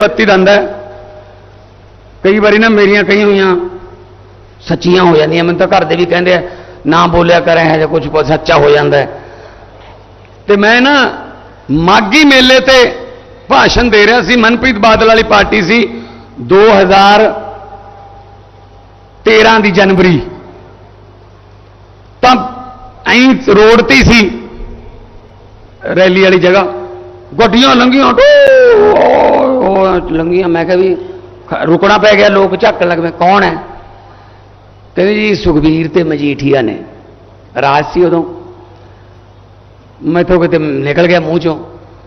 ਬੱਤੀ ਦੰਦ ਕਈ ਵਾਰੀ ਨਾ ਮੇਰੀਆਂ ਕਈ ਹੋਈਆਂ ਸੱਚੀਆਂ ਹੋ ਜਾਂਦੀਆਂ। ਮੈਨੂੰ ਤਾਂ ਘਰ ਦੇ ਵੀ ਕਹਿੰਦੇ ਆ, ਨਾ ਬੋਲਿਆ ਕਰ, ਇਹ ਜਾਂ ਕੁਝ ਸੱਚਾ ਹੋ ਜਾਂਦਾ ਤੇ ਮੈਂ ਨਾ ਮਾਗੀ ਮੇਲੇ ਤੇ ਭਾਸ਼ਣ ਦੇ ਰਿਹਾ ਸੀ। ਮਨਪ੍ਰੀਤ ਬਾਦਲ ਵਾਲੀ ਪਾਰਟੀ ਸੀ। 2013 ਦੀ ਜਨਵਰੀ। ਤਾਂ ਐਂ ਰੋਡ ਤੇ ਸੀ ਰੈਲੀ ਵਾਲੀ ਜਗ੍ਹਾ। ਗੱਡੀਆਂ ਲੰਘੀਆਂ ਲੰਘੀਆਂ। ਮੈਂ ਕਿਹਾ ਵੀ ਰੁਕਣਾ ਪੈ ਗਿਆ, ਲੋਕ ਝੱਕਣ ਲੱਗ ਪਏ, ਕੌਣ ਹੈ? ਕਹਿੰਦੇ ਜੀ, ਸੁਖਬੀਰ ਤੇ ਮਜੀਠੀਆ ਨੇ। ਰਾਜ ਸੀ ਉਦੋਂ। ਮੈਥੋਂ ਕਿਤੇ ਨਿਕਲ ਗਿਆ ਮੂੰਹ ਚੋਂ।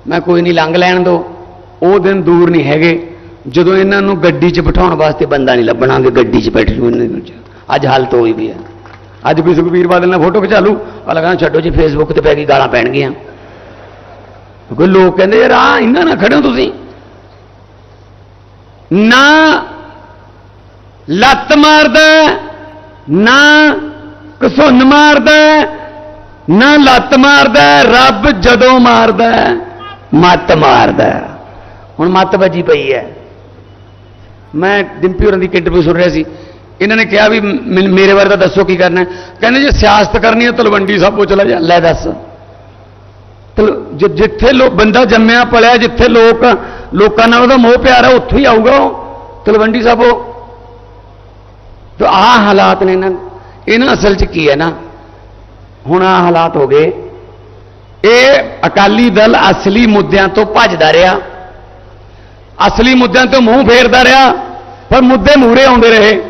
ਮੈਂ ਕੋਈ ਨਹੀਂ ਲੰਘ ਲੈਣ ਦੋ। ਉਹ ਦਿਨ ਦੂਰ ਨਹੀਂ ਹੈਗੇ। ਜਦੋਂ ਇਹਨਾਂ ਨੂੰ ਗੱਡੀ 'ਚ ਬਿਠਾਉਣ ਵਾਸਤੇ ਬੰਦਾ ਨਹੀਂ ਲੱਭਣਾ ਲੱਭਣਾਗੇ ਗੱਡੀ 'ਚ ਬੈਠ ਜੂ ਇਹਨਾਂ ਨੂੰ ਅੱਜ ਹਾਲਤ ਹੋਈ ਵੀ ਹੈ ਅੱਜ ਕੋਈ ਸੁਖਬੀਰ ਬਾਦਲ ਨਾਲ ਫੋਟੋ ਖਿਚਾ ਲੂ ਆ ਛੱਡੋ ਜੀ ਫੇਸਬੁੱਕ ਤੇ ਪੈ ਗਈ, ਗਾਲਾਂ ਪੈਣਗੀਆਂ। ਕਿਉਂਕਿ ਲੋਕ ਕਹਿੰਦੇ ਯਾਰ ਆ ਇਹਨਾਂ ਨਾਲ ਖੜੇ ਹੋ ਤੁਸੀਂ। ਨਾ ਲੱਤ ਮਾਰਦਾ, ਨਾ ਕਸੁੰਨ ਮਾਰਦਾ, ਨਾ ਲੱਤ ਮਾਰਦਾ, ਰੱਬ ਜਦੋਂ ਮਾਰਦਾ, ਮੱਤ ਮਾਰਦਾ। ਹੁਣ ਮੱਤ ਵੱਜੀ ਪਈ ਹੈ। ਮੈਂ ਡਿੰਪੀ ਹੋਰਾਂ ਦੀ ਇੱਕ ਇੰਟਰਵਿਊ ਸੁਣ ਰਿਹਾ ਸੀ। ਇਹਨਾਂ ਨੇ ਕਿਹਾ ਵੀ ਮ- ਮੇਰੇ ਬਾਰੇ ਤਾਂ ਦੱਸੋ ਕੀ ਕਰਨਾ ਕਹਿੰਦੇ ਜੇ ਸਿਆਸਤ ਕਰਨੀ ਹੈ ਤਲਵੰਡੀ ਸਾਬੋ ਚਲਾ ਜਾ, ਲੈ ਦੱਸ। ਜਿੱਥੇ ਲੋਕ ਬੰਦਾ ਜੰਮਿਆ, ਪਲਿਆ, ਜਿੱਥੇ ਲੋਕ ਲੋਕਾਂ ਨਾਲ ਉਹਦਾ ਮੋਹ ਪਿਆਰ ਹੈ ਉੱਥੋਂ ਹੀ ਆਊਗਾ ਉਹ। ਤਲਵੰਡੀ ਸਾਬੋ ਤਾਂ ਆਹ ਹਾਲਾਤ ਨੇ ਇਹਨਾਂ ਇਹਨਾਂ ਅਸਲ 'ਚ ਕੀ ਹੈ ਨਾ? ਹੁਣ ਆਹ ਹਾਲਾਤ ਹੋ ਗਏ। ਇਹ ਅਕਾਲੀ ਦਲ ਅਸਲੀ ਮੁੱਦਿਆਂ ਤੋਂ ਭੱਜਦਾ ਰਿਹਾ। ਅਸਲੀ ਮੁੱਦਿਆਂ ਤੋਂ ਮੂੰਹ ਫੇਰਦਾ ਰਿਹਾ, ਪਰ ਮੁੱਦੇ ਮੂਰੇ ਆਉਂਦੇ ਰਹੇ।